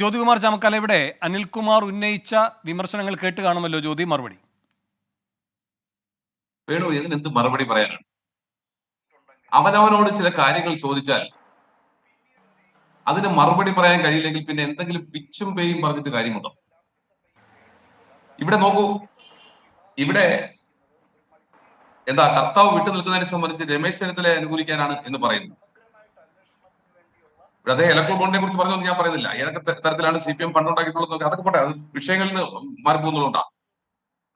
ജ്യോതികുമാർ ചാമക്കാല ഇവിടെ അനിൽകുമാർ ഉന്നയിച്ച വിമർശനങ്ങൾ കേട്ട് കാണുമല്ലോ ജ്യോതി മറുപടി. വേണു ഇതിന് എന്ത് മറുപടി പറയാനാണ്? അവനവനോട് ചില കാര്യങ്ങൾ ചോദിച്ചാൽ അതിന് മറുപടി പറയാൻ കഴിയില്ലെങ്കിൽ പിന്നെ എന്തെങ്കിലും പിച്ചും പേയും പറഞ്ഞിട്ട് കാര്യമുണ്ടോ? ഇവിടെ നോക്കൂ. ഇവിടെ എന്താ കർത്താവ് വിട്ടു നിൽക്കുന്നതിനെ സംബന്ധിച്ച് രമേശ് ചെന്നിത്തലയെ അനുകൂലിക്കാനാണ് എന്ന് പറയുന്നു. ഇവിടെ അതേ ബോണ്ടിനെ കുറിച്ച് പറഞ്ഞൊന്നും ഞാൻ പറയുന്നില്ല. ഏതൊക്കെ തരത്തിലാണ് സി പി എം ഫണ്ടുണ്ടാക്കിയിട്ടുള്ളത് അതൊക്കെ പോട്ടെ. അത് വിഷയങ്ങളിൽ നിന്ന് മാറിപ്പോകുന്നുണ്ടാ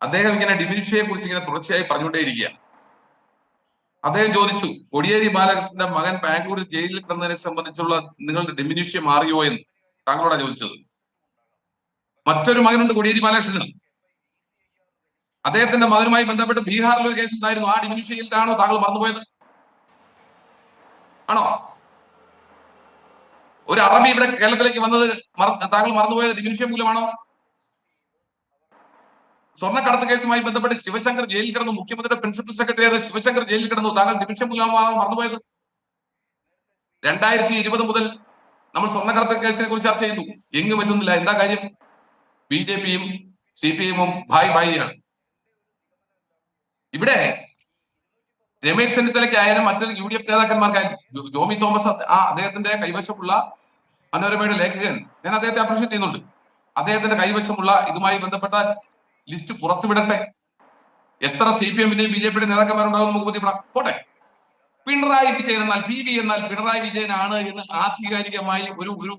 അദ്ദേഹം ഇങ്ങനെ ഡിമിനിഷയെ കുറിച്ച് ഇങ്ങനെ തുടർച്ചയായി പറഞ്ഞുകൊണ്ടേയിരിക്കുക. അദ്ദേഹം ചോദിച്ചു കോടിയേരി ബാലകൃഷ്ണന്റെ മകൻ ബാംഗ്ലൂരിൽ ജയിലിൽ കിടന്നതിനെ സംബന്ധിച്ചുള്ള നിങ്ങളുടെ ഡിമിനിഷ്യ മാറിയോ എന്ന്? താങ്കളോടാ ചോദിച്ചത്. മറ്റൊരു മകനുണ്ട് കോടിയേരി ബാലകൃഷ്ണൻ. അദ്ദേഹത്തിന്റെ മകനുമായി ബന്ധപ്പെട്ട് ബീഹാറിൽ ഒരു കേസ് ഉണ്ടായിരുന്നു. ആ ഡിമിനിഷ്യയിലാണോ താങ്കൾ മറന്നുപോയത്? ആണോ? ഒരു അറബി ഇവിടെ കേരളത്തിലേക്ക് വന്നത് താങ്കൾ മറന്നുപോയത് ഡിമിനിഷ്യ മൂലമാണോ? സ്വർണക്കടത്ത് കേസുമായി ബന്ധപ്പെട്ട് ശിവശങ്കർ ജയിലിൽ കിടന്നു. മുഖ്യമന്ത്രിയുടെ പ്രിൻസിപ്പൽ സെക്രട്ടറി ശിവശങ്കർ ജയിലിൽ കിടന്നു. താങ്കൾ ഡിവിഷൻ മൂലമാണോ മറന്നുപോയത്? രണ്ടായിരത്തി ഇരുപത് മുതൽ നമ്മൾ സ്വർണക്കടത്ത് കേസിനെ കുറിച്ച് ചർച്ച ചെയ്യുന്നു. എങ്ങും എത്തുന്നില്ല. എന്താ കാര്യം? ബി ജെ പിയും സി പി എമ്മും ഭായ് ഭായിയാണ് ഇവിടെ രമേശ് ചെന്നിത്തലയ്ക്കായാലും മറ്റൊരു യു ഡി എഫ് നേതാക്കന്മാർക്കായാലും ജോമി തോമസ് ആ അദ്ദേഹത്തിന്റെ കൈവശമുള്ള മനോരമയുടെ ലേഖകൻ. ഞാൻ അദ്ദേഹത്തെ അപ്രീഷിയേറ്റ് ചെയ്യുന്നുണ്ട്. അദ്ദേഹത്തിന്റെ കൈവശമുള്ള ഇതുമായി ബന്ധപ്പെട്ട ലിസ്റ്റ് പുറത്തുവിടട്ടെ. എത്ര സി പി എമ്മിന്റെയും ബി ജെ പിയുടെ നേതാക്കന്മാരുണ്ടാവും നമുക്ക് ബുദ്ധിപ്പെടാം പോട്ടെ. പിണറായി വിജയൻ എന്നാൽ പി വി എന്നാൽ പിണറായി വിജയനാണ് എന്ന് ആധികാരികമായി ഒരു ഒരു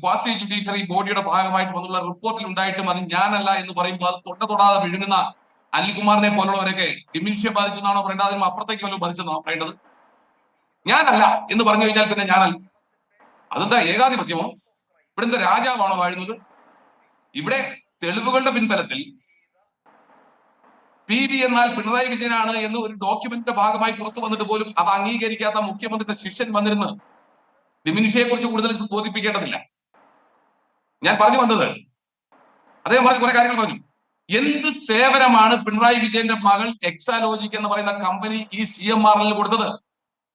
ക്വാസി ജുഡീഷ്യറി ബോഡിയുടെ ഭാഗമായിട്ട് വന്നുള്ള റിപ്പോർട്ടിൽ ഉണ്ടായിട്ടും അത് ഞാനല്ല എന്ന് പറയുമ്പോൾ അത് തൊട്ട തൊടാതെ വിഴുങ്ങുന്ന അനിൽകുമാറിനെ പോലുള്ളവരൊക്കെ ഡിമിനിഷ്യ ബാധിച്ചെന്നാണോ പറയേണ്ടത്? അതിന് അപ്പുറത്തേക്ക് വല്ലതും ബാധിച്ചെന്നാണോ പറയേണ്ടത്? ഞാനല്ല എന്ന് പറഞ്ഞു കഴിഞ്ഞാൽ പിന്നെ ഞാനല്ല. അതെന്താ ഏകാധിപത്യമോ? ഇവിടുത്തെ രാജാവാണോ വാഴുന്നത്? ഇവിടെ തെളിവുകളുടെ പിൻബലത്തിൽ പി വി എന്നാൽ പിണറായി വിജയനാണ് എന്ന് ഒരു ഡോക്യുമെന്റിന്റെ ഭാഗമായി പുറത്തു വന്നിട്ട് പോലും അത് അംഗീകരിക്കാത്ത മുഖ്യമന്ത്രിയുടെ ശിഷ്യൻ വന്നിരുന്ന് ഡിമിനിഷയെ കുറിച്ച് കൂടുതൽ ബോധിപ്പിക്കേണ്ടതില്ല. ഞാൻ പറഞ്ഞു വന്നത് അദ്ദേഹം പറഞ്ഞ കുറെ കാര്യങ്ങൾ പറഞ്ഞു. എന്ത് സേവനമാണ് പിണറായി വിജയന്റെ മകൾ എക്സാലോജിക് എന്ന് പറയുന്ന കമ്പനി ഈ സി എം ആർ എല്ലിൽ കൊടുത്തത്?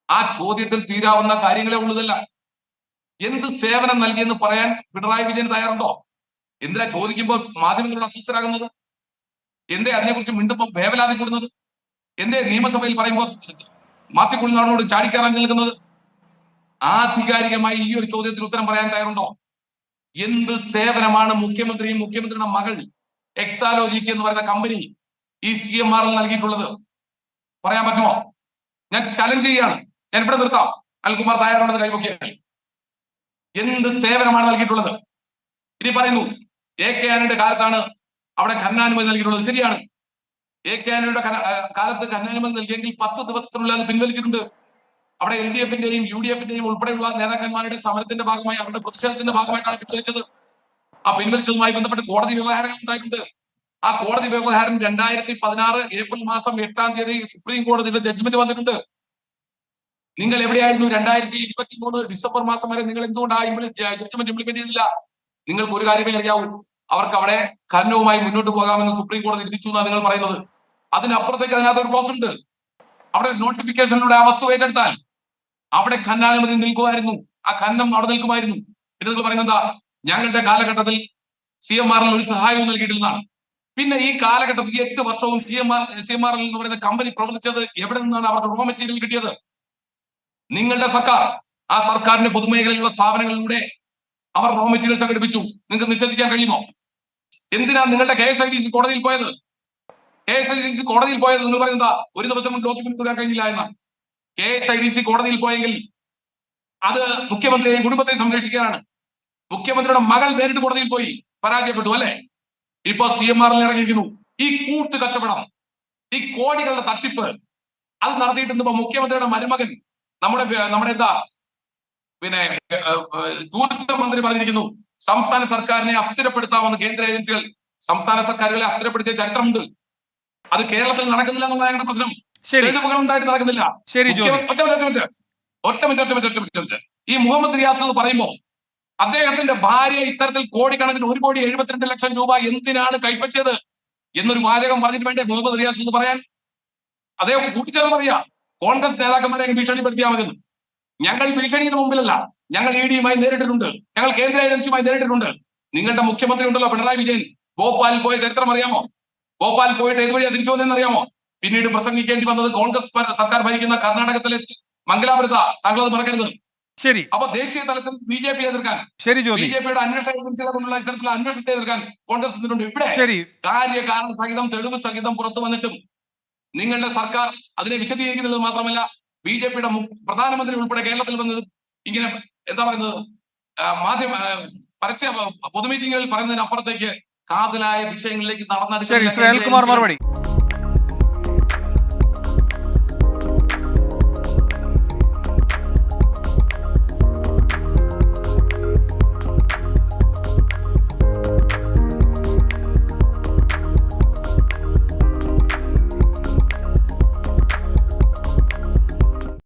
ആ ചോദ്യത്തിൽ തീരാവുന്ന കാര്യങ്ങളെ ഉള്ളതല്ല എന്ത് സേവനം നൽകിയെന്ന് പറയാൻ പിണറായി വിജയൻ തയ്യാറുണ്ടോ? എന്തിനാ ചോദിക്കുമ്പോൾ മാധ്യമങ്ങളോട് അസ്വസ്ഥരാകുന്നത്? എന്തേ അതിനെക്കുറിച്ച് മിണ്ടുമ്പോൾ വേവലാതി കൂടുന്നത്? എന്തേ നിയമസഭയിൽ പറയുമ്പോൾ മാത്തിക്കുള്ളിനോട് ചാടിക്കയറാൻ നിൽക്കുന്നത്? ആധികാരികമായി ഈ ഒരു ചോദ്യത്തിന് ഉത്തരം പറയാൻ തയ്യാറുണ്ടോ? എന്ത് സേവനമാണ് മുഖ്യമന്ത്രിയും മുഖ്യമന്ത്രിയുടെ മകൾ എക്സാലോജിക്ക് എന്ന് പറയുന്ന കമ്പനി ഈ സി എം ആറിൽ നൽകിയിട്ടുള്ളത്? പറയാൻ പറ്റുമോ? ഞാൻ ചലഞ്ച് ചെയ്യാണ് ഞാൻ ഇവിടെ നിർത്താം. അൽകുമാർ തയ്യാറുണ്ടെന്ന് കൈവക്കിയാൽ എന്ത് സേവനമാണ് നൽകിയിട്ടുള്ളത്? ഇനി പറയുന്നു എ കെ ആനയുടെ കാലത്താണ് അവിടെ ഖനനാനുമതി നൽകിയിട്ടുള്ളത്. ശരിയാണ്. എ കെ ആനയുടെ കാലത്ത് ഖനനാനുമതി നൽകിയെങ്കിൽ പത്ത് ദിവസത്തിനുള്ളിൽ അത് പിൻവലിച്ചിട്ടുണ്ട്. അവിടെ എൽ ഡി എഫിന്റെയും യു ഡി എഫിന്റെയും ഉൾപ്പെടെയുള്ള നേതാക്കന്മാരുടെ സമരത്തിന്റെ ഭാഗമായി അവരുടെ പ്രതിഷേധത്തിന്റെ ഭാഗമായിട്ടാണ് പിൻവലിച്ചത്. ആ പിൻവലിച്ചതുമായി ബന്ധപ്പെട്ട് കോടതി വ്യവഹാരങ്ങൾ ഉണ്ടായിട്ടുണ്ട്. ആ കോടതി വ്യവഹാരം രണ്ടായിരത്തി പതിനാറ് ഏപ്രിൽ മാസം എട്ടാം തീയതി സുപ്രീം കോടതിയുടെ ജഡ്ജ്മെന്റ് വന്നിട്ടുണ്ട്. നിങ്ങൾ എവിടെയായിരുന്നു? രണ്ടായിരത്തി ഇരുപത്തി മൂന്ന് ഡിസംബർ മാസം വരെ നിങ്ങൾ എന്തുകൊണ്ടാണ് ആ ജഡ്ജ്മെന്റ് ഇംപ്ലിമെന്റ് ചെയ്തില്ല? നിങ്ങൾക്ക് ഒരു കാര്യമേ അറിയാവൂ. അവർക്ക് അവിടെ ഖനനവുമായി മുന്നോട്ട് പോകാമെന്ന് സുപ്രീം കോടതി വിധിച്ചു എന്നാണ് നിങ്ങൾ പറയുന്നത്. അതിനപ്പുറത്തേക്ക് അതിനകത്ത് ഒരു ക്ലോസ് ഉണ്ട്. അവിടെ നോട്ടിഫിക്കേഷനിലൂടെ ആ വസ്തു ഏറ്റെടുത്താൽ അവിടെ ഖനനാനുമതി നിൽക്കുമായിരുന്നു. ആ ഖനനം അവിടെ നിൽക്കുമായിരുന്നു. പിന്നെ നിങ്ങൾ പറയുന്നത് ഞങ്ങളുടെ കാലഘട്ടത്തിൽ സി എം ആറിൽ ഒരു സഹായവും നൽകിയിട്ടില്ലെന്നാണ്. പിന്നെ ഈ കാലഘട്ടത്തിൽ എട്ട് വർഷവും C M R C M R L എന്ന് പറയുന്ന കമ്പനി പ്രവർത്തിച്ചത് എവിടെ നിന്നാണ് അവർക്ക് റോ മെറ്റീരിയൽ കിട്ടിയത്? നിങ്ങളുടെ സർക്കാർ ആ സർക്കാരിന്റെ പൊതുമേഖലയിലുള്ള സ്ഥാപനങ്ങളിലൂടെ അവർ റോ മെറ്റീരിയൽ സംഘടിപ്പിച്ചു നിങ്ങൾക്ക് നിഷേധിക്കാൻ കഴിയുമോ? എന്തിനാ നിങ്ങളുടെ K S I D C കോടതിയിൽ പോയത്? K S I D C കോടതിയിൽ പോയത് നിങ്ങൾ പറയുന്നത് ഒരു ദിവസം ഡോക്യുമെന്റ് തരാൻ കഴിഞ്ഞില്ല എന്ന. K S I D C കോടതിയിൽ പോയെങ്കിൽ അത് മുഖ്യമന്ത്രിയെയും കുടുംബത്തെയും സംരക്ഷിക്കാനാണ്. മുഖ്യമന്ത്രിയുടെ മകൾ നേരിട്ട് കോടതിയിൽ പോയി പരാജയപ്പെട്ടു അല്ലെ? ഇപ്പൊ സി എം ആറിൽ ഇറങ്ങിയിരിക്കുന്നു. ഈ കൂട്ട് കച്ചവടം ഈ കോടികളുടെ തട്ടിപ്പ് അത് നടത്തിയിട്ടുണ്ട് മുഖ്യമന്ത്രിയുടെ മരുമകൻ നമ്മുടെ നമ്മുടെ എന്താ? പിന്നെ ടൂറിസം മന്ത്രി പറഞ്ഞിരിക്കുന്നു സംസ്ഥാന സർക്കാരിനെ അസ്ഥിരപ്പെടുത്താമെന്ന് കേന്ദ്ര ഏജൻസികൾ സംസ്ഥാന സർക്കാരുകളെ അസ്ഥിരപ്പെടുത്തിയ ചരിത്രമുണ്ട്. അത് കേരളത്തിൽ നടക്കുന്നില്ല എന്നുള്ളതാണ് ഞങ്ങളുടെ പ്രശ്നം. തെളിവുകൾ ഉണ്ടായിട്ട് നടക്കുന്നില്ല. ശരി ജ്യോതി മുഖ്യമ- ഒറ്റ മിനിറ്റ്, ഒറ്റ മിനിറ്റ്. ഒറ്റ മിനിറ്റ് ഒറ്റ മിനിറ്റ് ഒറ്റ മിനിറ്റ്, ഒറ്റ മിനിറ്റ്. ഈ മുഹമ്മദ് റിയാസ് എന്ന് പറയുമ്പോൾ അദ്ദേഹത്തിന്റെ ഭാര്യ ഇത്തരത്തിൽ കോടിക്കണക്കിന് ഒരു കോടി എഴുപത്തിരണ്ട് ലക്ഷം രൂപ എന്തിനാണ് കൈപ്പറ്റിയത്? എന്നൊരു വാചകം പറഞ്ഞിട്ട് വേണ്ടേ മുഹമ്മദ് റിയാസ് എന്ന് പറയാൻ? അദ്ദേഹം കൂട്ടിച്ചേർന്ന് പറയാ. കോൺഗ്രസ് നേതാക്കന്മാരെ ഭീഷണിപ്പെടുത്തിയാൽ മതി ഞങ്ങൾ ഭീഷണിയുടെ മുമ്പിലല്ല. ഞങ്ങൾ ഇ ഡിയുമായി നേരിട്ടിട്ടുണ്ട്. ഞങ്ങൾ കേന്ദ്ര ഏജൻസിയുമായി നേരിട്ടിട്ടുണ്ട്. നിങ്ങളുടെ മുഖ്യമന്ത്രി ഉണ്ടല്ലോ പിണറായി വിജയൻ. ഭോപ്പാലിൽ പോയ ചരിത്രം അറിയാമോ? ഭോപ്പാലിൽ പോയിട്ട് ഏതുവഴി തിരിച്ചു വന്നതെന്ന് അറിയാമോ? പിന്നീട് പ്രസംഗിക്കേണ്ടി വന്നത് കോൺഗ്രസ് സർക്കാർ ഭരിക്കുന്ന കർണാടകത്തിലെ മംഗലാപുരത്ത. താങ്കൾ അത് മറക്കരുത്. ശരി. അപ്പൊ ദേശീയ തലത്തിൽ ബി ജെ പി എതിർക്കാൻ ശരി ബി ജെ പിയുടെ അന്വേഷണ ഏജൻസികളെ കൊണ്ടുള്ള ഇത്തരത്തിലുള്ള അന്വേഷണത്തെ എതിർക്കാൻ കോൺഗ്രസ് ഇവിടെ ശരി. കാര്യകാരണ സഹിതം തെളിവ് സഹിതം പുറത്തു വന്നിട്ടും നിങ്ങളുടെ സർക്കാർ അതിനെ വിശദീകരിക്കുന്നത് മാത്രമല്ല ബി ജെ പിയുടെ പ്രധാനമന്ത്രി ഉൾപ്പെടെ കേരളത്തിൽ വന്നത് ഇങ്ങനെ എന്താ പറയുന്നത് മാധ്യമ പരസ്യ പൊതുമീറ്റിങ്ങുകളിൽ പറയുന്നതിനപ്പുറത്തേക്ക് കാതലായ വിഷയങ്ങളിലേക്ക് ശരി നടന്ന ഇസ്രായേൽ കുമാർ മറുപടി.